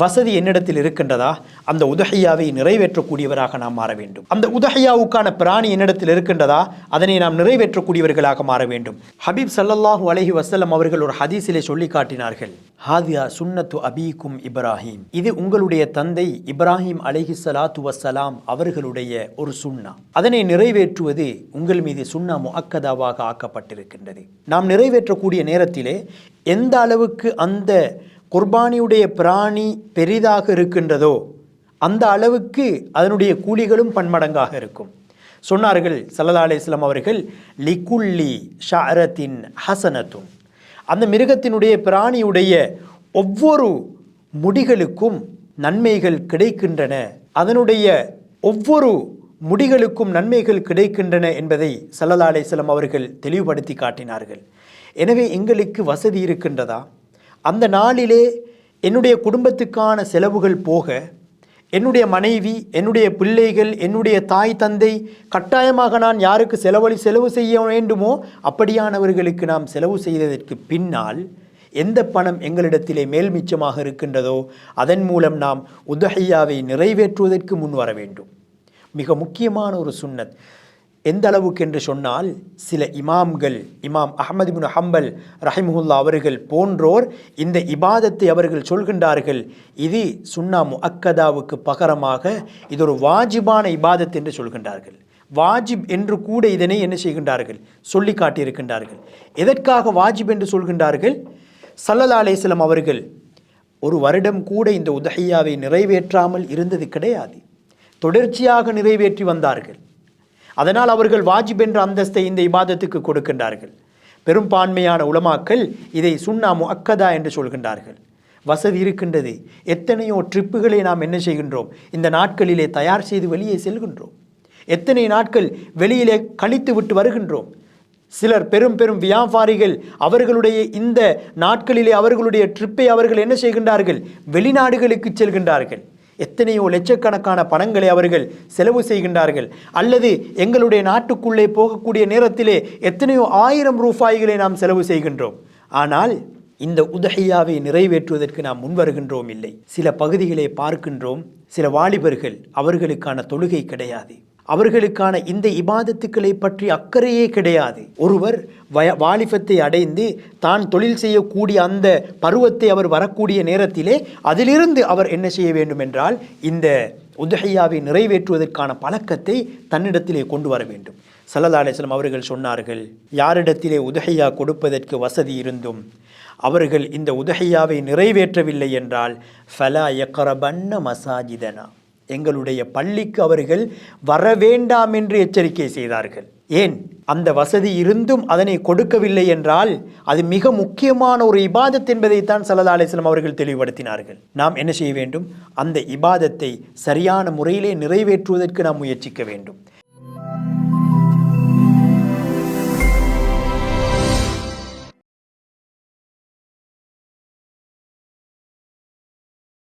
வசதி என்னிடத்தில் இருக்கின்றதா? அந்த உதஹையாவை நிறைவேற்றக்கூடியவராக நாம் மாற வேண்டும். அந்த உதஹையாவுக்கான பிராணி என்னிடத்தில் இருக்கின்றதா? அதனை நாம் நிறைவேற்றக்கூடியவர்களாக மாற வேண்டும். ஹபீப் சல்லல்லாஹு அலஹி வஸல்லம் அவர்கள் ஒரு ஹதீஸிலே சொல்லி காட்டினார்கள். ஹாதியா சுன்னத்து அபீக்கும் இப்ராஹிம். இது உங்களுடைய தந்தை இப்ராஹிம் அலஹி சலாத்து வசலாம் அவர்களுடைய ஒரு சுண்ணா அதனை நிறைவேற்றுவது உங்கள் மீது சுண்ணா முஅக்கதாவாக ஆக்கப்பட்டிருக்கின்றது. நாம் நிறைவேற்றக்கூடிய நேரத்திலே எந்த அளவுக்கு அந்த குர்பானியுடைய பிராணி பெரிதாக இருக்கின்றதோ அந்த அளவுக்கு அதனுடைய கூலிகளும் பன்மடங்காக இருக்கும். சொன்னார்கள் சல்லல்லா அலிஸ்லாம் அவர்கள் லிகுல்லி ஷாரத்தின் ஹசனத்தும் அந்த மிருகத்தினுடைய பிராணியுடைய ஒவ்வொரு முடிகளுக்கும் நன்மைகள் கிடைக்கின்றன. அதனுடைய ஒவ்வொரு முடிகளுக்கும் நன்மைகள் கிடைக்கின்றன என்பதை சல்லதா அலிஸ்லாம் அவர்கள் தெளிவுபடுத்தி காட்டினார்கள். எனவே எங்களுக்கு வசதி இருக்கின்றதா? அந்த நாளிலே என்னுடைய குடும்பத்துக்கான செலவுகள் போக என்னுடைய மனைவி என்னுடைய பிள்ளைகள் என்னுடைய தாய் தந்தை கட்டாயமாக நான் யாருக்கு செலவழி செலவு செய்ய வேண்டுமோ அப்படியானவர்களுக்கு நாம் செலவு செய்ததற்கு பின்னால் எந்த பணம் எங்களிடத்திலே மேல் மிச்சமாக இருக்கின்றதோ அதன் மூலம் நாம் உதஹையாவை நிறைவேற்றுவதற்கு முன் வர வேண்டும். மிக முக்கியமான ஒரு சுண்ணத். எந்த அளவுக்கு என்று சொன்னால் சில இமாம்கள் இமாம் அஹமது பின் ஹம்பல் ரஹிமுல்லா அவர்கள் போன்றோர் இந்த இபாதத்தை அவர்கள் சொல்கின்றார்கள். இது சுன்னா அக்கதாவுக்கு பகரமாக இது ஒரு வாஜிபான இபாதத் என்று சொல்கின்றார்கள். வாஜிப் என்று கூட இதனை என்ன செய்கின்றார்கள்? சொல்லி காட்டியிருக்கின்றார்கள். எதற்காக வாஜிப் என்று சொல்கின்றார்கள்? சல்லல்லா அலேஸ்லம் அவர்கள் ஒரு வருடம் கூட இந்த உதஹையாவை நிறைவேற்றாமல் இருந்தது கிடையாது. தொடர்ச்சியாக நிறைவேற்றி வந்தார்கள். அதனால் அவர்கள் வாஜிப் என்ற அந்தஸ்தை இந்த இபாதத்துக்கு கொடுக்கின்றார்கள். பெரும்பான்மையான உலமாக்கள் இதை சுண்ணாமு அக்கதா என்று சொல்கின்றார்கள். வசதி இருக்கின்றது. எத்தனையோ ட்ரிப்புகளை நாம் என்ன செய்கின்றோம்? இந்த நாட்களிலே தயார் செய்து வெளியே செல்கின்றோம். எத்தனை நாட்கள் வெளியிலே கழித்து விட்டு வருகின்றோம்? சிலர் பெரும் பெரும் வியாபாரிகள் அவர்களுடைய இந்த நாட்களிலே அவர்களுடைய ட்ரிப்பை அவர்கள் என்ன செய்கின்றார்கள்? வெளிநாடுகளுக்கு செல்கின்றார்கள். எத்தனையோ லட்சக்கணக்கான பணங்களை அவர்கள் செலவு செய்கின்றார்கள். அல்லது எங்களுடைய நாட்டுக்குள்ளே போகக்கூடிய நேரத்திலே எத்தனையோ ஆயிரம் ரூபாய்களை நாம் செலவு செய்கின்றோம். ஆனால் இந்த உதகையாவை நிறைவேற்றுவதற்கு நாம் முன்வருகின்றோம் இல்லை. சில பகுதிகளை பார்க்கின்றோம். சில வாலிபர்கள் அவர்களுக்கான தொழுகை கிடையாது. அவர்களுக்கான இந்த இபாதத்துக்களை பற்றி அக்கறையே கிடையாது. ஒருவர் வய வாலிபத்தை அடைந்து தான் தொழில் செய்யக்கூடிய அந்த பருவத்தை அவர் வரக்கூடிய நேரத்திலே அதிலிருந்து அவர் என்ன செய்ய வேண்டும் என்றால் இந்த உதகையாவை நிறைவேற்றுவதற்கான பழக்கத்தை தன்னிடத்திலே கொண்டு வர வேண்டும். சல்லல்லா அலிஸ்லாம் அவர்கள் சொன்னார்கள் யாரிடத்திலே உதகையா கொடுப்பதற்கு வசதி இருந்தும் அவர்கள் இந்த உதகையாவை நிறைவேற்றவில்லை என்றால் ஃபலா எக்கரபன்ன மசாஜிதனா. எங்களுடைய பள்ளிக்கு அவர்கள் வர வேண்டாம் என்று எச்சரிக்கை செய்தார்கள். ஏன்? அந்த வசதி இருந்தும் அதனை கொடுக்கவில்லை என்றால் அது மிக முக்கியமான ஒரு இபாதத் என்பதைத்தான் சல்லா அலிஸ்லாம் அவர்கள் தெளிவுபடுத்தினார்கள். நாம் என்ன செய்ய வேண்டும்? அந்த இபாதத்தை சரியான முறையிலே நிறைவேற்றுவதற்கு நாம் முயற்சிக்க வேண்டும்.